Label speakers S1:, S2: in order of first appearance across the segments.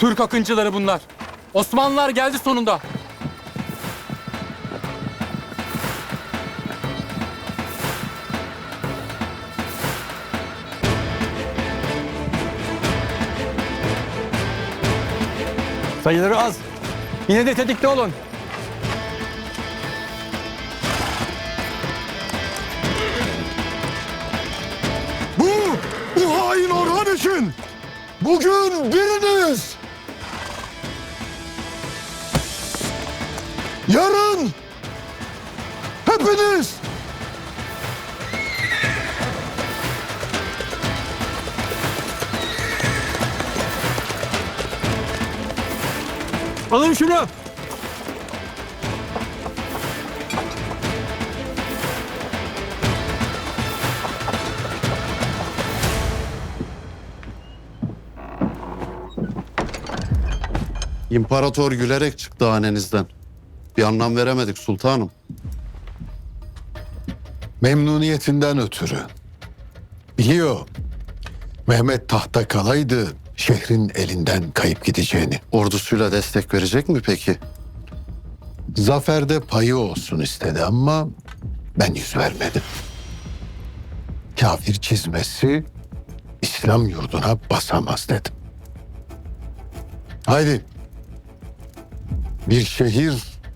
S1: Türk akıncıları bunlar. Osmanlılar geldi sonunda.
S2: Sayıları az. Yine de tetikte olun.
S3: Bu, bu hain Orhan için bugün biriniz. Yarın hepiniz.
S2: Alın şunu.
S4: İmparator gülerek çıktı hanenizden. Bir anlam veremedik sultanım.
S3: Memnuniyetinden ötürü. Biliyor. Mehmet tahta kalaydı şehrin elinden kayıp gideceğini.
S4: Ordusuyla destek verecek mi peki?
S3: Zaferde payı olsun istedi ama ben yüz vermedim. Kafir çizmesi İslam yurduna basamaz dedim. Haydi. Bir şehir,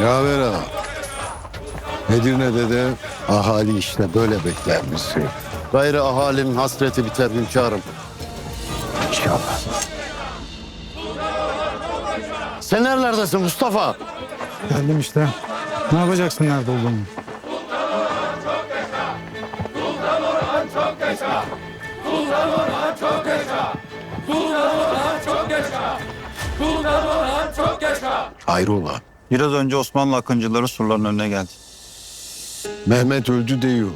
S3: Yaver ağa. Edirne'de de ahali işte böyle bekler bizi.
S4: Gayrı ahalinin hasreti biter hünkârım.
S3: İnşallah.
S4: Sen nerelerdesin Mustafa?
S5: Geldim işte. Ne yapacaksın nerede olduğumu?
S3: Hayrola.
S6: Biraz önce Osmanlı akıncıları surların önüne geldi.
S3: Mehmet öldü diyor.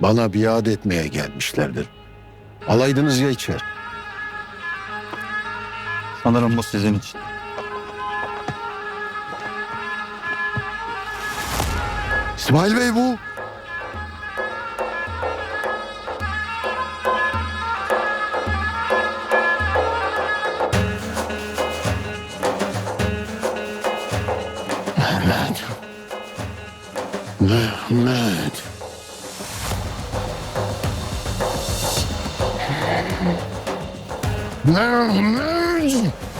S3: Bana biat etmeye gelmişlerdir. Alaydınız ya içeri.
S6: Sanırım bu sizin için.
S3: İsmail Bey bu. Mehmet. Mehmet.